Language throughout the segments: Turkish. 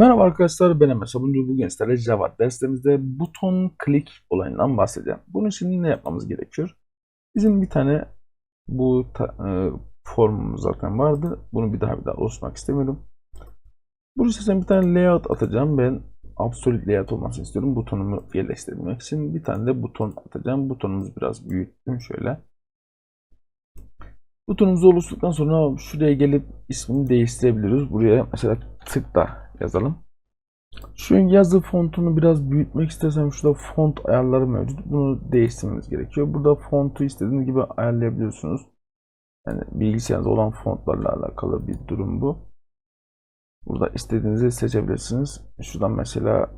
Merhaba arkadaşlar ben Emre Sabuncu. Bugün sizlerle Java dersimizde buton klik olayından bahsedeceğim. Bunun için ne yapmamız gerekiyor? Bizim bir tane bu ta- e, formumuz zaten vardı. Bunu bir daha bir daha oluşturmak istemiyorum. Bunun için bir tane layout atacağım. Ben absolute layout olmasını istiyorum. Butonumu yerleştirmek için bir tane de buton atacağım. Butonumuzu biraz büyüttüm şöyle. Butonumuzu oluşturduktan sonra şuraya gelip ismini değiştirebiliriz. Buraya mesela tıkla yazalım. Şu yazı fontunu biraz büyütmek istersem şurada font ayarları mevcut. Bunu değiştirmeniz gerekiyor. Burada fontu istediğiniz gibi ayarlayabiliyorsunuz. Yani bilgisayarınızda olan fontlarla alakalı bir durum bu. Burada istediğinizi seçebilirsiniz. Şuradan mesela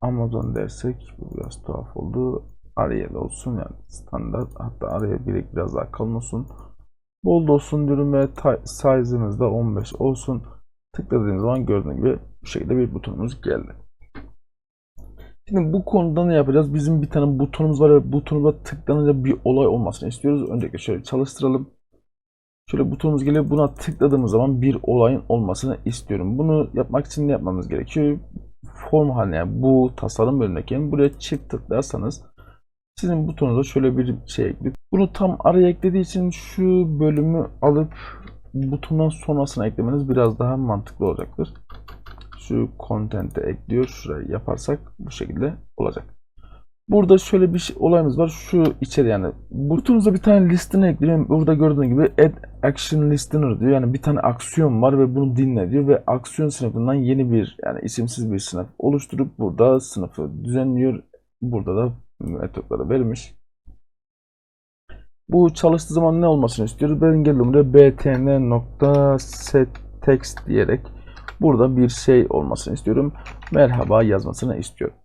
Amazon dersek bu biraz tuhaf oldu. Arial olsun yani standart. Hatta Arial bir biraz daha kalın olsun. Bold olsun diyorum ve size'ımız da 15 olsun. Tıkladığınız zaman gördüğünüz gibi bu şekilde bir butonumuz geldi. Şimdi bu konuda ne yapacağız? Bizim bir tane butonumuz var ve butonumuza tıklanınca bir olay olmasını istiyoruz. Öncelikle şöyle çalıştıralım. Şöyle butonumuz geliyor. Buna tıkladığımız zaman bir olayın olmasını istiyorum. Bunu yapmak için ne yapmamız gerekiyor? Form haline yani bu tasarım bölümündeki buraya çift tıklarsanız sizin butonunuza şöyle bir şey ekleyip bunu tam araya eklediği için şu bölümü alıp butondan sonrasına eklemeniz biraz daha mantıklı olacaktır. Şu content'e ekliyor. Şuraya yaparsak bu şekilde olacak. Burada şöyle bir şey, olayımız var. Şu içeri yani butonumuza bir tane listini ekliyorum. Burada gördüğünüz gibi add action listener diyor. Yani bir tane aksiyon var ve bunu dinle diyor ve aksiyon sınıfından yeni bir yani isimsiz bir sınıf oluşturup burada sınıfı düzenliyor. Burada da metotları vermiş. Bu çalıştığı zaman ne olmasını istiyoruz? Ben geldim buraya btn.setText diyerek burada bir şey olmasını istiyorum. Merhaba yazmasını istiyorum.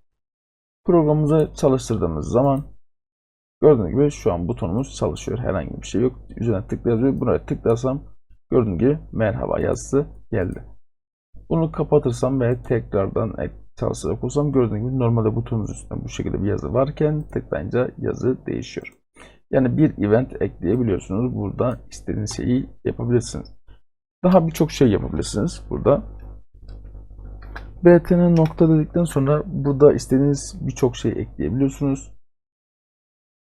Programımızı çalıştırdığımız zaman gördüğünüz gibi şu an butonumuz çalışıyor. Herhangi bir şey yok. Üzerine tıklayabiliyor. Buraya tıklarsam gördüğünüz gibi merhaba yazısı geldi. Bunu kapatırsam ve tekrardan çalıştıracak olsam gördüğünüz gibi normalde butonumuz üstünde bu şekilde bir yazı varken tıklayınca yazı değişiyor. Yani bir event ekleyebiliyorsunuz. Burada istediğiniz şeyi yapabilirsiniz. Daha birçok şey yapabilirsiniz burada. btn nokta dedikten sonra burada istediğiniz birçok şey ekleyebiliyorsunuz.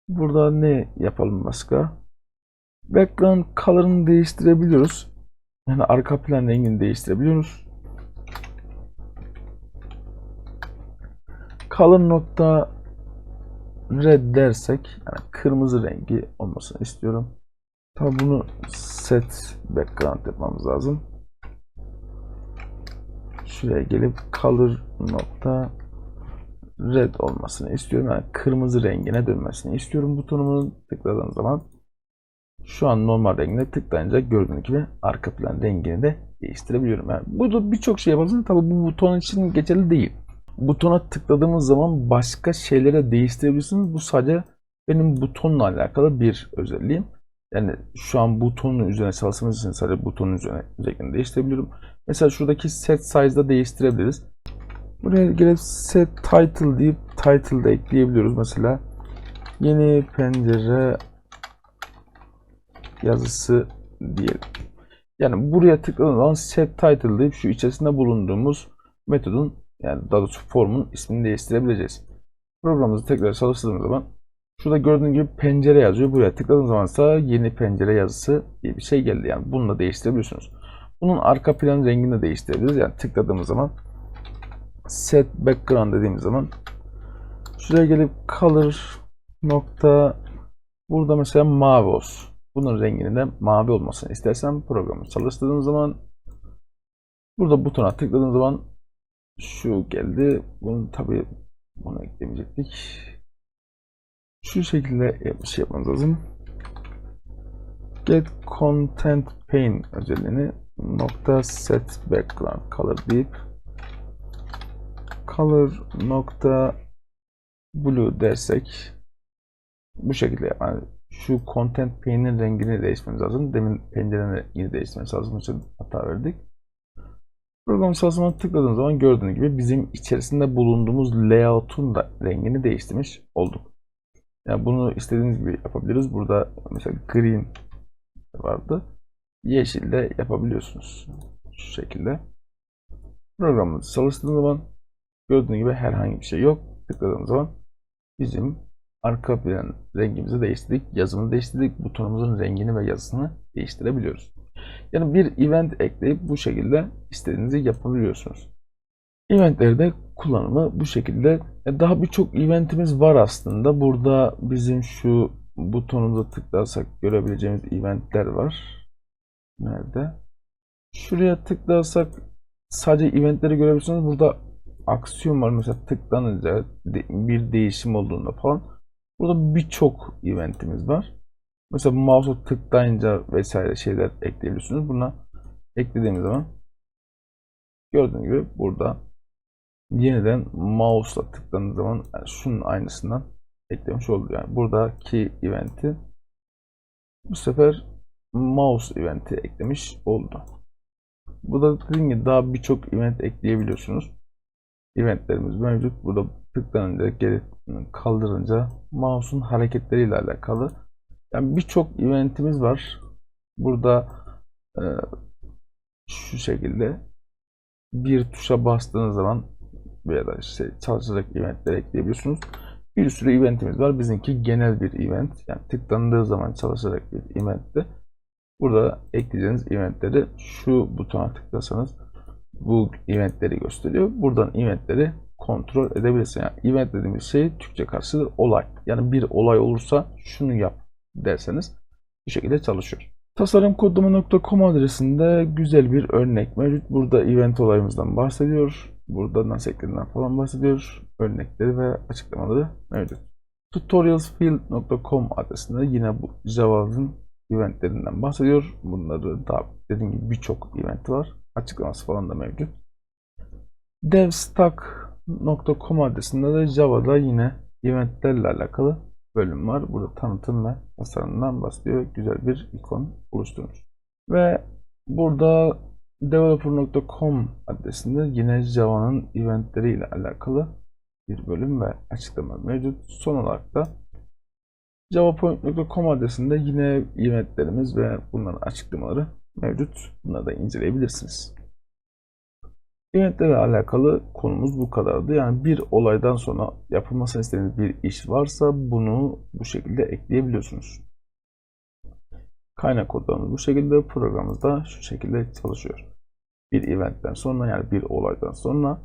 Burada ne yapalım başka? Background color'ını değiştirebiliyoruz. Yani arka plan rengini değiştirebiliyoruz. Color nokta red dersek yani kırmızı rengi olmasını istiyorum. Tabi bunu set background yapmamız lazım. Şuraya gelip color nokta red olmasını istiyorum. Yani kırmızı rengine dönmesini istiyorum butonumun tıkladığım zaman. Şu an normal rengine tıklayınca gördüğünüz gibi arka plan rengini de değiştirebiliyorum. Yani bu da birçok şey yapabilirsiniz. Tabi bu buton için geçerli değil butona tıkladığımız zaman başka şeylere değiştirebilirsiniz. Bu sadece benim butonla alakalı bir özelliğim. Yani şu an butonun üzerine çalıştığımız için sadece butonun üzerine özelliklerini değiştirebiliyorum. Mesela şuradaki set size'da değiştirebiliriz. Buraya gelip set title deyip title da ekleyebiliyoruz. Mesela yeni pencere yazısı diyelim. Yani buraya tıkladığımız zaman set title deyip şu içerisinde bulunduğumuz metodun yani daha doğrusu formun ismini değiştirebileceğiz. Programımızı tekrar çalıştırdığımız zaman şurada gördüğünüz gibi pencere yazıyor. Buraya tıkladığınız zaman ise yeni pencere yazısı diye bir şey geldi. Yani bunu da değiştirebiliyorsunuz. Bunun arka plan rengini de değiştirebiliriz. Yani tıkladığımız zaman set background dediğimiz zaman şuraya gelip color nokta burada mesela mavi olsun. Bunun renginin de mavi olmasını istersem programı çalıştırdığım zaman burada butona tıkladığım zaman şu geldi. Bunu tabi bunu eklemeyecektik. Şu şekilde bir şey yapmamız lazım. Get content pane özelliğini nokta set background color deyip color nokta blue dersek bu şekilde yani şu content pane'in rengini değişmemiz lazım. Demin pencerenin rengini değiştirmemiz lazım için hata verdik. Program çalışmasına tıkladığım zaman gördüğünüz gibi bizim içerisinde bulunduğumuz layout'un da rengini değiştirmiş olduk. Yani bunu istediğiniz gibi yapabiliriz. Burada mesela green vardı. Yeşil de yapabiliyorsunuz. Şu şekilde. Programımızı çalıştığımız zaman gördüğünüz gibi herhangi bir şey yok. Tıkladığımız zaman bizim arka plan rengimizi değiştirdik, yazımını değiştirdik, butonumuzun rengini ve yazısını değiştirebiliyoruz. Yani bir event ekleyip bu şekilde istediğinizi yapabiliyorsunuz. Eventlerde kullanımı bu şekilde. E, Daha birçok eventimiz var aslında. Burada bizim şu butonumuza tıklarsak görebileceğimiz eventler var. Nerede? Şuraya tıklarsak sadece eventleri görebilirsiniz. Burada aksiyon var. Mesela tıklanınca bir değişim olduğunda falan. Burada birçok eventimiz var. Mesela mouse'a tıklayınca vesaire şeyler ekleyebiliyorsunuz. Buna eklediğimiz zaman gördüğünüz gibi burada yeniden mouse'la tıkladığınız zaman yani şunun aynısından eklemiş oldu. Yani buradaki eventi bu sefer mouse eventi eklemiş oldu. Bu da dediğim gibi daha birçok event ekleyebiliyorsunuz. Eventlerimiz mevcut. Burada tıklanınca, geri kaldırınca mouse'un hareketleriyle alakalı. Yani birçok eventimiz var. Burada e, şu şekilde bir tuşa bastığınız zaman veya da işte çalışacak eventler ekleyebiliyorsunuz. Bir sürü eventimiz var. Bizimki genel bir event. Yani tıklandığı zaman çalışacak bir eventti. Burada ekleyeceğiniz eventleri şu butona tıklasanız bu eventleri gösteriyor. Buradan eventleri kontrol edebilirsiniz. Yani event dediğimiz şey Türkçe karşılığı olay. Yani bir olay olursa şunu yap derseniz bu şekilde çalışıyor. Tasarımkodlama.com adresinde güzel bir örnek mevcut. Burada event olayımızdan bahsediyor. Burada nasıl eklediğinden falan bahsediyor. Örnekleri ve açıklamaları mevcut. Tutorialsfield.com adresinde yine bu Java'nın eventlerinden bahsediyor. Bunları da dediğim gibi birçok event var. Açıklaması falan da mevcut. devstack.com adresinde de Java'da yine eventlerle alakalı bölüm var. Burada tanıtım ve tasarımdan bahsediyor. Güzel bir ikon oluşturmuş. Ve burada developer.com adresinde yine Java'nın eventleri ile alakalı bir bölüm ve açıklama mevcut. Son olarak da javapoint.com adresinde yine eventlerimiz ve bunların açıklamaları mevcut. Bunları da inceleyebilirsiniz. Eventlerle alakalı konumuz bu kadardı. Yani bir olaydan sonra yapılmasını istediğiniz bir iş varsa bunu bu şekilde ekleyebiliyorsunuz. Kaynak kodlarımız bu şekilde, programımız da şu şekilde çalışıyor. Bir eventten sonra yani bir olaydan sonra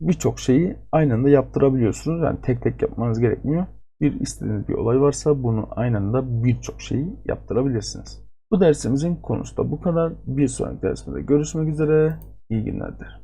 birçok şeyi aynı anda yaptırabiliyorsunuz. Yani tek tek yapmanız gerekmiyor. Bir istediğiniz bir olay varsa bunu aynı anda birçok şeyi yaptırabilirsiniz. Bu dersimizin konusu da bu kadar. Bir sonraki dersimizde görüşmek üzere. İyi günlerdir.